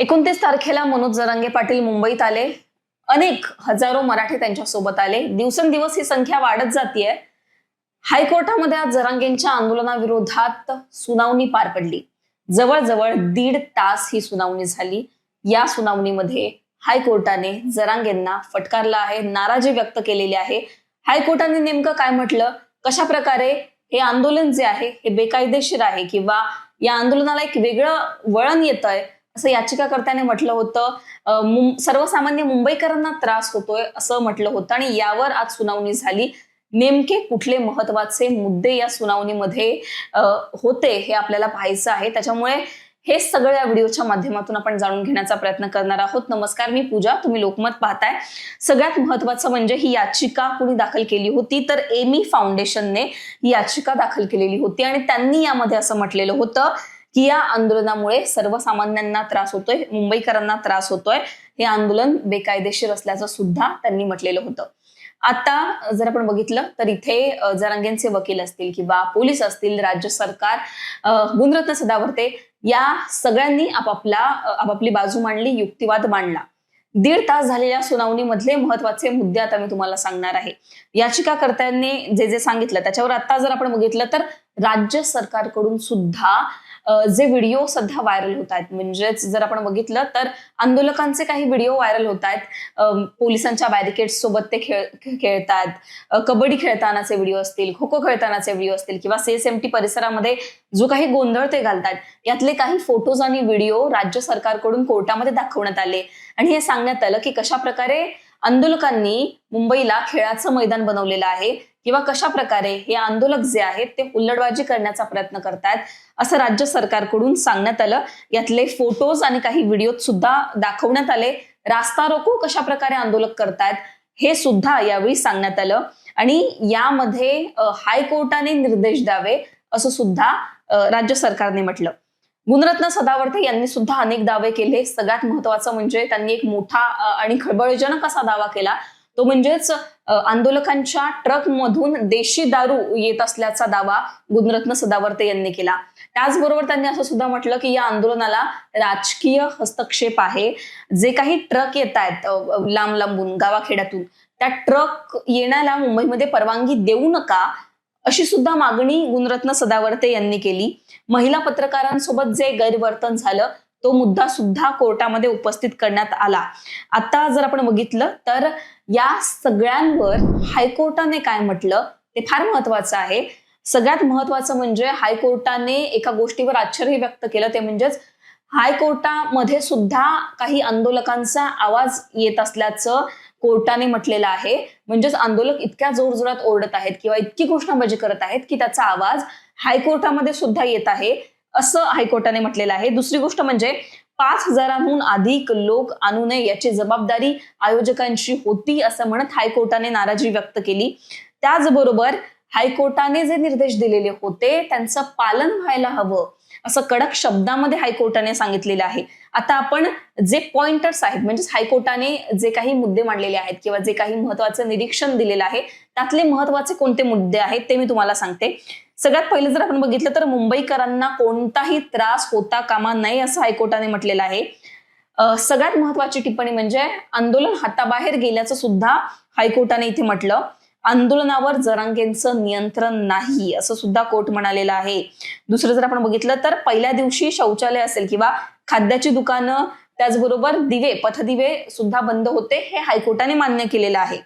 एकोणतीस तारखेला मनोज जरांगे पाटील मुंबईत आले. अनेक हजारो मराठी त्यांच्यासोबत आले. दिवसेंदिवस ही संख्या वाढत जातीये. हायकोर्टामध्ये आज जरांगेंच्या आंदोलनाविरोधात सुनावणी पार पडली. जवळजवळ दीड तास ही सुनावणी झाली. या सुनावणीमध्ये हायकोर्टाने जरांगेंना फटकारला आहे नाराजी व्यक्त केलेली आहे. हायकोर्टाने नेमकं काय म्हटलं? कशा प्रकारे हे आंदोलन जे आहे हे बेकायदेशीर आहे किंवा या आंदोलनाला एक वेगळं वळण येत आहे असं याचिकाकर्त्याने म्हटलं होतं मुं- सर्वसामान्य मुंबईकरांना त्रास होतोय असं म्हटलं होतं आणि यावर आज सुनावणी झाली. नेमके कुठले महत्त्वाचे मुद्दे या सुनावणीमध्ये होते हे आपल्याला पाहायचं आहे. त्याच्यामुळे हे सगळं या व्हिडिओच्या माध्यमातून आपण जाणून घेण्याचा प्रयत्न करणार आहोत. नमस्कार मी पूजा. तुम्ही लोकमत पाहताय. सगळ्यात महत्वाचं म्हणजे ही याचिका कुणी दाखल केली होती तर एमी फाउंडेशनने ही याचिका दाखल केलेली होती आणि त्यांनी यामध्ये असं म्हटलेलं होतं की या आंदोलनामुळे सर्वसामान्यांना त्रास होतोय मुंबईकरांना त्रास होतोय. हे आंदोलन बेकायदेशीर असल्याचं सुद्धा त्यांनी म्हटलेलं होतं. आता जर आपण बघितलं तर इथे जरांगेंचे वकील असतील किंवा पोलीस असतील राज्य सरकार गुणरत्न सदावर्ते या सगळ्यांनी आपापला आपापली बाजू मांडली युक्तिवाद मांडला. दीड तास झालेल्या सुनावणीमधले महत्त्वाचे मुद्दे आता मी तुम्हाला सांगणार आहे. याचिकाकर्त्यांनी जे जे सांगितलं त्याच्यावर आता जर आपण बघितलं तर राज्य सरकारकडून सुद्धा जे व्हिडिओ सध्या व्हायरल होत आहेत म्हणजेच जर आपण बघितलं तर आंदोलकांचे काही व्हिडिओ व्हायरल होत आहेत. पोलिसांच्या बॅरिकेड सोबत ते खेळ खेळतात. कबड्डी खेळतानाचे व्हिडिओ असतील खो खो खेळतानाचे व्हिडिओ असतील किंवा सीएसएमटी परिसरामध्ये जो काही गोंधळ ते घालतात यातले काही फोटोज आणि व्हिडिओ राज्य सरकारकडून कोर्टामध्ये दाखवण्यात आले. आणि हे सांगण्यात आलं की कशा प्रकारे आंदोलकांनी मुंबईला खेळाचं मैदान बनवलेलं आहे. किंवा कशा प्रकारे हे आंदोलक जे आहेत ते हुल्लडबाजी करण्याचा प्रयत्न करतायत असं राज्य सरकारकडून सांगण्यात आलं. यातले फोटोज आणि काही व्हिडिओ सुद्धा दाखवण्यात आले. रास्ता रोको कशा प्रकारे आंदोलक करतायत हे सुद्धा यावेळी सांगण्यात आलं. आणि यामध्ये हायकोर्टाने निर्देश द्यावे असं सुद्धा राज्य सरकारने म्हटलं. गुणरत्न सदावर्ते यांनी सुद्धा अनेक दावे केले. सगळ्यात महत्वाचं म्हणजे त्यांनी एक मोठा आणि खळबळजनक असा दावा केला. तो म्हणजेच आंदोलकांच्या ट्रकमधून देशी दारू येत असल्याचा दावा गुणरत्न सदावर्ते यांनी केला. त्याचबरोबर त्यांनी असं सुद्धा म्हटलं की या आंदोलनाला राजकीय हस्तक्षेप आहे. जे काही ट्रक येत आहेत लांब लांबून गावाखेड्यातून त्या ट्रक येण्याला मुंबईमध्ये परवानगी देऊ नका अशी सुद्धा मागणी गुणरत्न सदावर्ते यांनी केली. महिला पत्रकारांसोबत जे गैरवर्तन झालं तो मुद्दा सुद्धा कोर्टामध्ये उपस्थित करण्यात आला. आता जर आपण बघितलं तर या सगळ्यांवर हायकोर्टाने काय म्हटलं ते फार महत्वाचं आहे. सगळ्यात महत्वाचं म्हणजे हायकोर्टाने एका गोष्टीवर आश्चर्य व्यक्त केलं ते म्हणजेच हायकोर्टामध्ये सुद्धा काही आंदोलकांचा आवाज येत असल्याचं कोर्टाने म्हटलेलं आहे. म्हणजेच आंदोलक इतक्या जोरजोरात ओरडत आहेत किंवा इतकी घोषणाबाजी करत आहेत की त्याचा आवाज हायकोर्टामध्ये सुद्धा येत आहे. असं हायकोर्टाने म्हटलेलं आहे. दुसरी गोष्ट म्हणजे पाच हजारांहून अधिक लोक आणू नये याची जबाबदारी आयोजकांची होती असं म्हणत हायकोर्टाने नाराजी व्यक्त केली. त्याचबरोबर हायकोर्टाने जे निर्देश दिलेले होते त्यांचं पालन व्हायला हवं. असं कडक शब्दामध्ये हायकोर्टाने सांगितलेलं आहे. आता आपण जे पॉइंटर्स आहेत म्हणजेच हायकोर्टाने जे काही मुद्दे मांडलेले आहेत किंवा जे काही महत्वाचं निरीक्षण दिलेलं आहे त्यातले महत्त्वाचे कोणते मुद्दे आहेत ते मी तुम्हाला सांगते. सगळ्यात पहिले जर आपण बघितलं तर मुंबईकरांना कोणताही त्रास होता कामा नये असं हायकोर्टाने म्हटलेलं आहे. सगळ्यात महत्वाची टिप्पणी म्हणजे आंदोलन हाताबाहेर गेल्याचं सुद्धा हायकोर्टाने इथे म्हटलं. आंदोलनावर जरांगेंचं नियंत्रण नाही असं सुद्धा कोर्ट म्हणालेलं आहे. दुसरं जर आपण बघितलं तर पहिल्या दिवशी शौचालय असेल किंवा खाद्याची दुकानं त्याचबरोबर दिवे पथदिवे सुद्धा बंद होते हे हायकोर्टाने मान्य केलेलं आहे.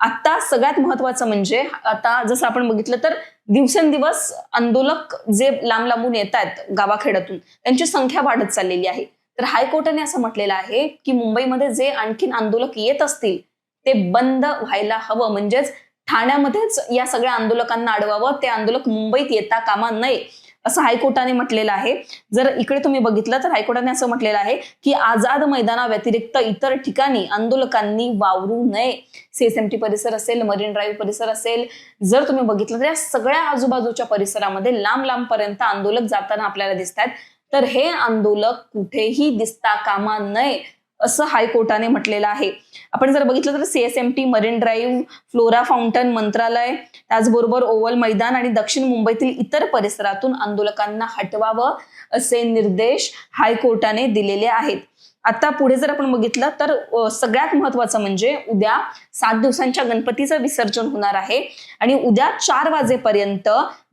आता सगळ्यात महत्वाचं म्हणजे आता जसं आपण बघितलं तर दिवसेंदिवस आंदोलक जे लांब लांबून येत आहेत गावाखेड्यातून त्यांची संख्या वाढत चाललेली आहे. तर हायकोर्टाने असं म्हटलेलं आहे की मुंबईमध्ये जे आणखीन आंदोलक येत असतील ते बंद व्हायला हवं. म्हणजेच ठाण्यामध्येच या सगळ्या आंदोलकांना अडवावं ते आंदोलक मुंबईत येता कामा नये असं हायकोर्टाने म्हटलेलं आहे. जर इकडे तुम्ही बघितलं तर हायकोर्टाने असं म्हटलेलं आहे की आझाद मैदानाव्यतिरिक्त इतर ठिकाणी आंदोलकांनी वावरू नये. सीएसएमटी परिसर असेल मरीन ड्राईव्ह परिसर असेल जर तुम्ही बघितलं तर या सगळ्या आजूबाजूच्या परिसरामध्ये लांब लांब पर्यंत आंदोलक जाताना आपल्याला दिसतात तर हे आंदोलक कुठेही दिसता कामा नये. असं हायकोर्टाने म्हटलेलं आहे. आपण जर बघितलं तर CSMT Marine Drive Flora Fountain Mantralaya त्याचबरोबर ओव्हल मैदान आणि दक्षिण मुंबईतील इतर परिसरातून आंदोलकांना हटवावं असे निर्देश हायकोर्टाने दिलेले आहेत. आता पुढे जर आपण बघितलं तर सगळ्यात महत्वाचं म्हणजे उद्या सात दिवसांच्या गणपतीचं विसर्जन होणार आहे आणि उद्या चार वाजेपर्यंत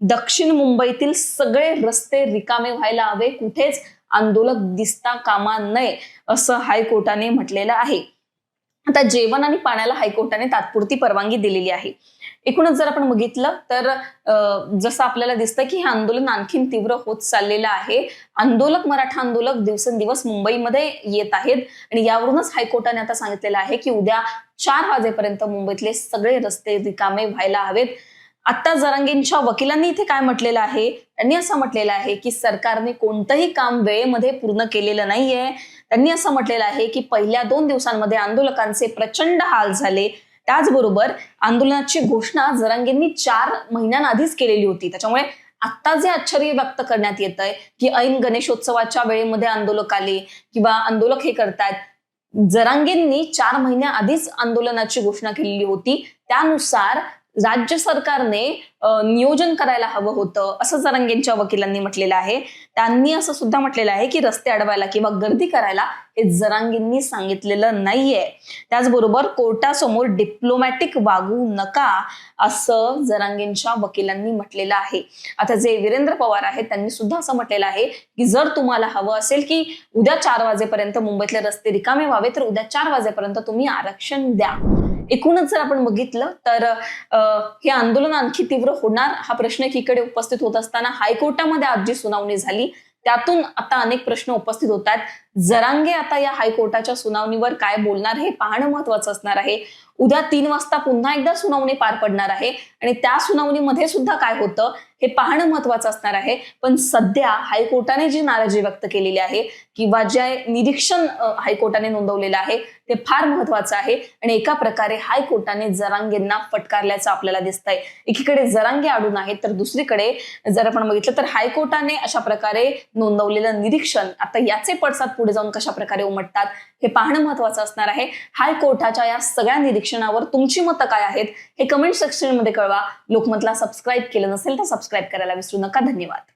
दक्षिण मुंबईतील सगळे रस्ते रिकामे व्हायला हवे. कुठेच आंदोलक दिसता कामा नये असं हायकोर्टाने म्हटलेलं आहे. आता जेवण आणि पाण्याला हायकोर्टाने तात्पुरती परवानगी दिलेली आहे. एकूणच जर आपण बघितलं तर जसं आपल्याला दिसतं की हे आंदोलन आणखीन तीव्र होत चाललेलं आहे. आंदोलक मराठा आंदोलक दिवसेंदिवस मुंबईमध्ये येत आहेत आणि यावरूनच हायकोर्टाने आता सांगितलेलं आहे की उद्या चार वाजेपर्यंत मुंबईतले सगळे रस्ते रिकामे व्हायला हवेत. आता जरांगेंच्या वकिलांनी इथे काय म्हटलेलं आहे? त्यांनी असं म्हटलेलं आहे की सरकारने कोणतंही काम वेळेमध्ये पूर्ण केलेलं नाहीये. त्यांनी असं म्हटलेलं आहे की पहिल्या दोन दिवसांमध्ये आंदोलकांचे प्रचंड हाल झाले. त्याचबरोबर आंदोलनाची घोषणा जरांगेंनी चार महिन्यांआधीच केलेली होती. त्याच्यामुळे आत्ता जे आश्चर्य व्यक्त करण्यात येत आहे की ऐन गणेशोत्सवाच्या वेळेमध्ये आंदोलक आले किंवा आंदोलक हे करतायत जरांगेंनी चार महिन्याआधीच आंदोलनाची घोषणा केलेली होती. त्यानुसार राज्य सरकारने नियोजन करायला हवं होतं असं जरांगेंच्या वकिलांनी म्हटलेलं आहे. त्यांनी असं सुद्धा म्हटलेलं आहे की रस्ते अडवायला किंवा गर्दी करायला हे जरांगेंनी सांगितलेलं नाहीये. त्याचबरोबर कोर्टासमोर डिप्लोमॅटिक वागू नका असं जरांगेंच्या वकिलांनी म्हटलेलं आहे. आता जे वीरेंद्र पवार आहेत त्यांनी सुद्धा असं म्हटलेलं आहे की जर तुम्हाला हवं असेल की उद्या चार वाजेपर्यंत मुंबईतले रस्ते रिकामे व्हावे तर उद्या चार वाजेपर्यंत तुम्ही आरक्षण द्या. एकूणच जर आपण बघितलं तर हे आंदोलन आणखी तीव्र होणार. हा प्रश्न एकीकडे उपस्थित होत असताना हायकोर्टामध्ये आज जी सुनावणी झाली. त्यातून आता अनेक प्रश्न उपस्थित होत आहेत. जरांगे आता या हायकोर्टाच्या सुनावणीवर काय बोलणार हे पाहणं महत्वाचं असणार आहे. उद्या तीन वाजता पुन्हा एकदा सुनावणी पार पडणार आहे आणि त्या सुनावणीमध्ये सुद्धा काय होतं हे पाहणं महत्वाचं असणार आहे. पण सध्या हायकोर्टाने जी नाराजी व्यक्त केलेली आहे किंवा जे निरीक्षण हायकोर्टाने नोंदवलेलं आहे ते फार महत्वाचं आहे आणि एका प्रकारे हायकोर्टाने जरांगेंना फटकारल्याचं आपल्याला दिसतंय. एकीकडे जरांगे अडून आहेत तर दुसरीकडे जर आपण बघितलं तर हायकोर्टाने अशा प्रकारे नोंदवलेलं निरीक्षण आता याचे पडसाद पुढे जाऊन कशा प्रकारे उमटतात हे पाहणं महत्वाचं असणार आहे. हायकोर्टाच्या या सगळ्या निरीक्षणावर तुमची मतं काय आहेत हे कमेंट सेक्शनमध्ये कळवा. लोकमतला सबस्क्राईब केलं नसेल तर सबस्क्राईब करायला विसरू नका. धन्यवाद.